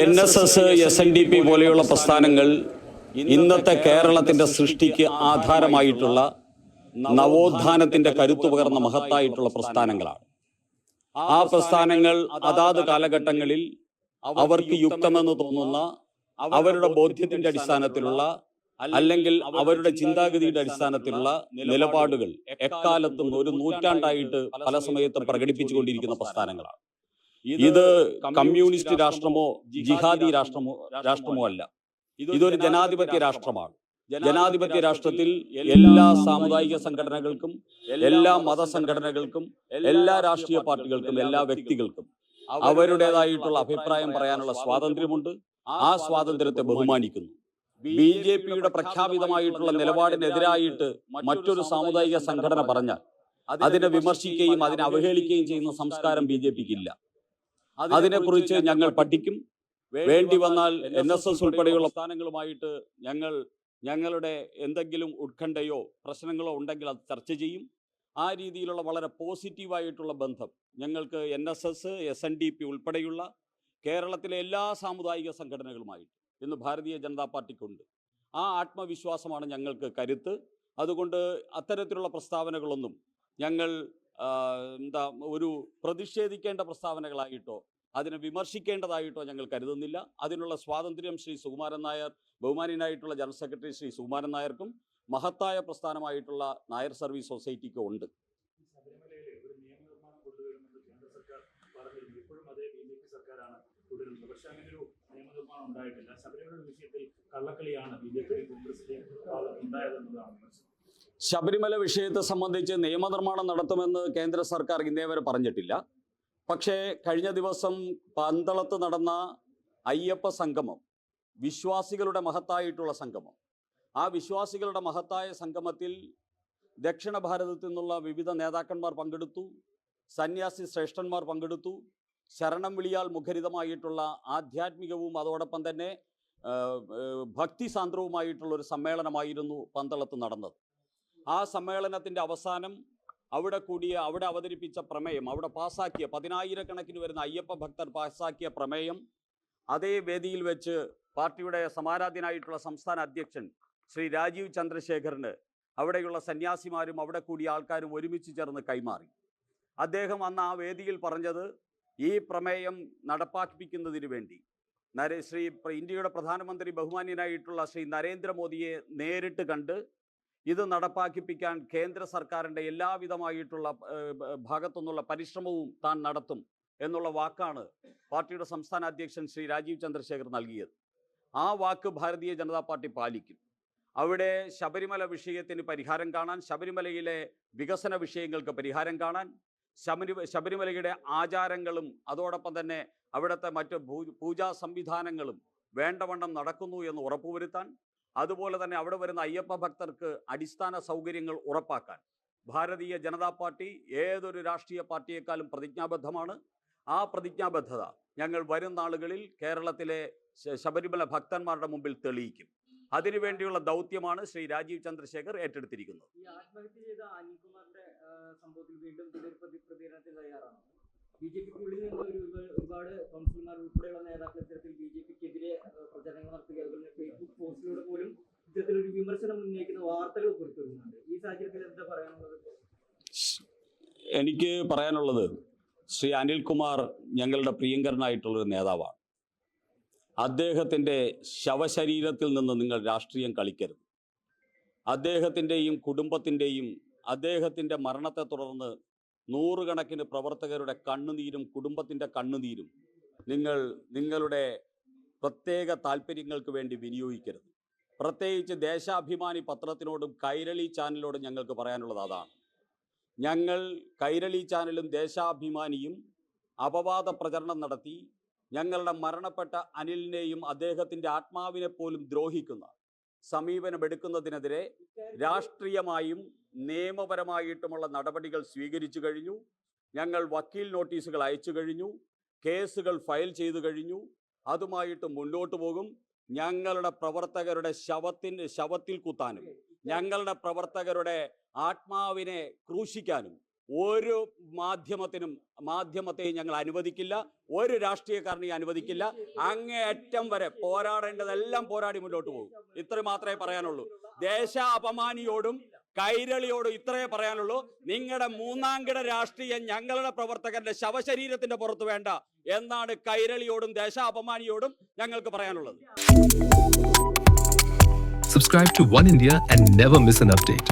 N S S S N D P പോലെയുള്ള പ്രസ്ഥാനങ്ങൾ ഇന്നത്തെ കേരളത്തിന്റെ സൃഷ്ടിക്ക് ആധാരമായിട്ടുള്ള നവോത്ഥാനത്തിന്റെ കരുത്തു പകർന്ന മഹത്തായിട്ടുള്ള പ്രസ്ഥാനങ്ങളാണ്. ആ പ്രസ്ഥാനങ്ങൾ അതാത് കാലഘട്ടങ്ങളിൽ അവർക്ക് യുക്തമെന്ന് തോന്നുന്ന അവരുടെ ബോധ്യത്തിന്റെ അടിസ്ഥാനത്തിലുള്ള അല്ലെങ്കിൽ അവരുടെ ചിന്താഗതിയുടെ അടിസ്ഥാനത്തിലുള്ള നിലപാടുകൾ എക്കാലത്തും ഒരു നൂറ്റാണ്ടായിട്ട് പല സമയത്തും പ്രകടിപ്പിച്ചുകൊണ്ടിരിക്കുന്ന പ്രസ്ഥാനങ്ങളാണ്. ഇത് കമ്മ്യൂണിസ്റ്റ് രാഷ്ട്രമോ ജിഹാദി രാഷ്ട്രമോ രാഷ്ട്രമോ അല്ല ഇതൊരു ജനാധിപത്യ രാഷ്ട്രമാണ്. ജനാധിപത്യ രാഷ്ട്രത്തിൽ എല്ലാ സാമുദായിക സംഘടനകൾക്കും എല്ലാ മതസംഘടനകൾക്കും എല്ലാ രാഷ്ട്രീയ പാർട്ടികൾക്കും എല്ലാ വ്യക്തികൾക്കും അവരുടേതായിട്ടുള്ള അഭിപ്രായം പറയാനുള്ള സ്വാതന്ത്ര്യമുണ്ട്. ആ സ്വാതന്ത്ര്യത്തെ ബഹുമാനിക്കുന്നു. ബി ജെ പിയുടെ പ്രഖ്യാപിതമായിട്ടുള്ള നിലപാടിനെതിരായിട്ട് മറ്റൊരു സാമുദായിക സംഘടന പറഞ്ഞാൽ അതിനെ വിമർശിക്കുകയും അതിനെ അവഹേളിക്കുകയും ചെയ്യുന്ന സംസ്കാരം ബി ജെ പിക്ക് ഇല്ല അതിനെക്കുറിച്ച് ഞങ്ങൾ പഠിക്കും. വേണ്ടി വന്നാൽ എൻ എസ് എസ് ഉൾപ്പെടെയുള്ള സ്ഥാനങ്ങളുമായിട്ട് ഞങ്ങൾ ഞങ്ങളുടെ എന്തെങ്കിലും ഉത്കണ്ഠയോ പ്രശ്നങ്ങളോ ഉണ്ടെങ്കിൽ അത് ചർച്ച ചെയ്യും. ആ രീതിയിലുള്ള വളരെ പോസിറ്റീവായിട്ടുള്ള ബന്ധം ഞങ്ങൾക്ക് N S S S N D P ഉൾപ്പെടെയുള്ള കേരളത്തിലെ എല്ലാ സാമുദായിക സംഘടനകളുമായിട്ട് ഇന്ന് ഭാരതീയ ജനതാ പാർട്ടിക്കുണ്ട്. ആ ആത്മവിശ്വാസമാണ് ഞങ്ങൾക്ക് കരുത്ത്. അതുകൊണ്ട് അത്തരത്തിലുള്ള പ്രസ്താവനകളൊന്നും ഞങ്ങൾ എന്താ ഒരു പ്രതിഷേധിക്കേണ്ട പ്രസ്താവനകളായിട്ടോ അതിനെ വിമർശിക്കേണ്ടതായിട്ടോ ഞങ്ങൾ കരുതുന്നില്ല. അതിനുള്ള സ്വാതന്ത്ര്യം ശ്രീ സുകുമാരൻ നായർ ബഹുമാനീയനായിട്ടുള്ള ജനറൽ സെക്രട്ടറി ശ്രീ സുകുമാരൻ നായർക്കും മഹത്തായ പ്രസ്ഥാനമായിട്ടുള്ള നായർ സർവീസ് സൊസൈറ്റിക്കും ഉണ്ട്. പക്ഷെ ഒരു ഉണ്ടായിട്ടില്ല. വിഷയത്തിൽ കള്ളക്കളിയാണ് ബി ജെ പി കോൺഗ്രസിലെ ഉണ്ടായതെന്നതാണ് വിമർശനം. ശബരിമല വിഷയത്തെ സംബന്ധിച്ച് നിയമനിർമ്മാണം നടത്തുമെന്ന് കേന്ദ്ര സർക്കാർ ഇന്നേ വരെ പറഞ്ഞിട്ടില്ല. പക്ഷേ കഴിഞ്ഞ ദിവസം പന്തളത്ത് നടന്ന അയ്യപ്പ സംഗമം വിശ്വാസികളുടെ മഹത്തായിട്ടുള്ള സംഗമം. ആ വിശ്വാസികളുടെ മഹത്തായ സംഗമത്തിൽ ദക്ഷിണ ഭാരതത്തിൽ നിന്നുള്ള വിവിധ നേതാക്കന്മാർ പങ്കെടുത്തു സന്യാസി ശ്രേഷ്ഠന്മാർ പങ്കെടുത്തു ശരണം വിളിയാൽ മുഖരിതമായിട്ടുള്ള ആധ്യാത്മികവും അതോടൊപ്പം തന്നെ ഭക്തി സാന്ദ്രവുമായിട്ടുള്ള ഒരു സമ്മേളനമായിരുന്നു പന്തളത്ത് നടന്നത്. ആ സമ്മേളനത്തിന്റെ അവസാനം അവിടെ കൂടിയ അവിടെ അവതരിപ്പിച്ച പ്രമേയം അവിടെ പാസാക്കിയ പതിനായിരക്കണക്കിന് വരുന്ന അയ്യപ്പ ഭക്തർ പാസാക്കിയ പ്രമേയം അതേ വേദിയിൽ വെച്ച് പാർട്ടിയുടെ സമാരാധ്യനായിട്ടുള്ള സംസ്ഥാന അധ്യക്ഷൻ ശ്രീ രാജീവ് ചന്ദ്രശേഖറിന് അവിടെയുള്ള സന്യാസിമാരും അവിടെ കൂടിയ ആൾക്കാരും ഒരുമിച്ച് ചേർന്ന് കൈമാറി. അദ്ദേഹം അന്ന് ആ വേദിയിൽ പറഞ്ഞത് ഈ പ്രമേയം നടപ്പാക്കിപ്പിക്കുന്നതിന് വേണ്ടി. നരേ ശ്രീ ഇന്ത്യയുടെ പ്രധാനമന്ത്രി ബഹുമാന്യനായിട്ടുള്ള ശ്രീ നരേന്ദ്രമോദിയെ നേരിട്ട് കണ്ട് ഇത് നടപ്പാക്കിപ്പിക്കാൻ കേന്ദ്ര സർക്കാരിന്റെ എല്ലാവിധമായിട്ടുള്ള ഭാഗത്തുനിന്നുള്ള പരിശ്രമവും താൻ നടത്തും എന്നുള്ള വാക്കാണ് പാർട്ടിയുടെ സംസ്ഥാന അധ്യക്ഷൻ ശ്രീ രാജീവ് ചന്ദ്രശേഖർ നൽകിയത്. ആ വാക്ക് ഭാരതീയ ജനതാ പാർട്ടി പാലിക്കും. അവിടെ ശബരിമല വിഷയത്തിന് പരിഹാരം കാണാൻ ശബരിമലയിലെ വികസന വിഷയങ്ങൾക്ക് പരിഹാരം കാണാൻ ശബരി ശബരിമലയുടെ ആചാരങ്ങളും അതോടൊപ്പം തന്നെ അവിടുത്തെ മറ്റ് പൂജാ സംവിധാനങ്ങളും വേണ്ടവണ്ണം നടക്കുന്നു എന്ന് ഉറപ്പുവരുത്താൻ അതുപോലെ തന്നെ അവിടെ വരുന്ന അയ്യപ്പ ഭക്തർക്ക് അടിസ്ഥാന സൗകര്യങ്ങൾ ഉറപ്പാക്കാൻ. ഭാരതീയ ജനതാ പാർട്ടി ഏതൊരു രാഷ്ട്രീയ പാർട്ടിയെക്കാളും പ്രതിജ്ഞാബദ്ധമാണ്. ആ പ്രതിജ്ഞാബദ്ധത ഞങ്ങൾ വരും നാളുകളിൽ കേരളത്തിലെ ശബരിമല ഭക്തന്മാരുടെ മുമ്പിൽ തെളിയിക്കും. അതിനുവേണ്ടിയുള്ള ദൗത്യമാണ് ശ്രീ രാജീവ് ചന്ദ്രശേഖർ ഏറ്റെടുത്തിരിക്കുന്നത്. ബി ജെ പിക്കുള്ളിൽ നിന്ന് ഒരുപാട് കൗൺസിലർമാർ ഉൾപ്പെടെയുള്ള നേതാക്കൾ ഇത്തരത്തിൽ ബി ജെ പിക്കെതിരെ പ്രചരണങ്ങൾ നടത്തുക അതുപോലെ ഫേസ്ബുക്ക് പോസ്റ്റിലൂടെ പോലും ഇത്തരത്തിലൊരു വിമർശനം ഉന്നയിക്കുന്ന വാർത്തകൾ പുറത്തുവരുന്നുണ്ട് ഈ സാഹചര്യത്തിൽ എന്താ പറയാനുള്ളത് എനിക്ക് പറയാനുള്ളത് ശ്രീ അനിൽകുമാർ ഞങ്ങളുടെ പ്രിയങ്കരനായിട്ടുള്ളൊരു നേതാവാണ്. അദ്ദേഹത്തിന്റെ ശവശരീരത്തിൽ നിന്ന് നിങ്ങൾ രാഷ്ട്രീയം കളിക്കരുത്. അദ്ദേഹത്തിന്റെയും കുടുംബത്തിന്റെയും അദ്ദേഹത്തിന്റെ മരണത്തെ തുടർന്ന് നൂറുകണക്കിന് പ്രവർത്തകരുടെ കണ്ണുനീരും കുടുംബത്തിന്റെ കണ്ണുനീരും നിങ്ങൾ നിങ്ങളുടെ പ്രത്യേക താല്പര്യങ്ങൾക്ക് വേണ്ടി വിനിയോഗിക്കരുത്. പ്രത്യേകിച്ച് ദേശാഭിമാനി പത്രത്തിനോടും കൈരളി ചാനലിനോടും ഞങ്ങൾക്ക് പറയാനുള്ളത് അതാണ്. ഞങ്ങൾ കൈരളി ചാനലും ദേശാഭിമാനിയും അപവാദ പ്രചരണം നടത്തി ഞങ്ങളുടെ മരണപ്പെട്ട അനിലിനെയും അദ്ദേഹത്തിന്റെ ആത്മാവിനെ പോലും ദ്രോഹിക്കുന്ന സമീപനമെടുക്കുന്നതിനെതിരെ രാഷ്ട്രീയമായും നിയമപരമായിട്ടുമുള്ള നടപടികൾ സ്വീകരിച്ചു കഴിഞ്ഞു. ഞങ്ങൾ വക്കീൽ നോട്ടീസുകൾ അയച്ചു കഴിഞ്ഞു. കേസുകൾ ഫയൽ ചെയ്തു കഴിഞ്ഞു. അതുമായിട്ട് മുന്നോട്ട് പോകും. ഞങ്ങളുടെ പ്രവർത്തകരുടെ ശവത്തിന് ശവത്തിൽ കുത്താനും ഞങ്ങളുടെ പ്രവർത്തകരുടെ ആത്മാവിനെ ക്രൂശിക്കാനും ഒരു മാധ്യമത്തിനും മാധ്യമത്തെയും ഞങ്ങൾ അനുവദിക്കില്ല ഒരു രാഷ്ട്രീയക്കാരനെയും അനുവദിക്കില്ല. അങ്ങേയറ്റം വരെ പോരാടേണ്ടതെല്ലാം പോരാടി മുന്നോട്ട് പോകും. ഇത്ര മാത്രമേ പറയാനുള്ളൂ. ദേശ അപമാനിയോടും കൈരളിയോടും ഇത്രയേ പറയാനുള്ളൂ നിങ്ങളുടെ മൂന്നാംകിട രാഷ്ട്രീയം ഞങ്ങളുടെ പ്രവർത്തകന്റെ ശവശരീരത്തിന്റെ പുറത്ത് വേണ്ട എന്നാണ് കൈരളിയോടും ദേശാപമാനിയോടും ഞങ്ങൾക്ക് പറയാനുള്ളത് Subscribe to One India and never miss an update.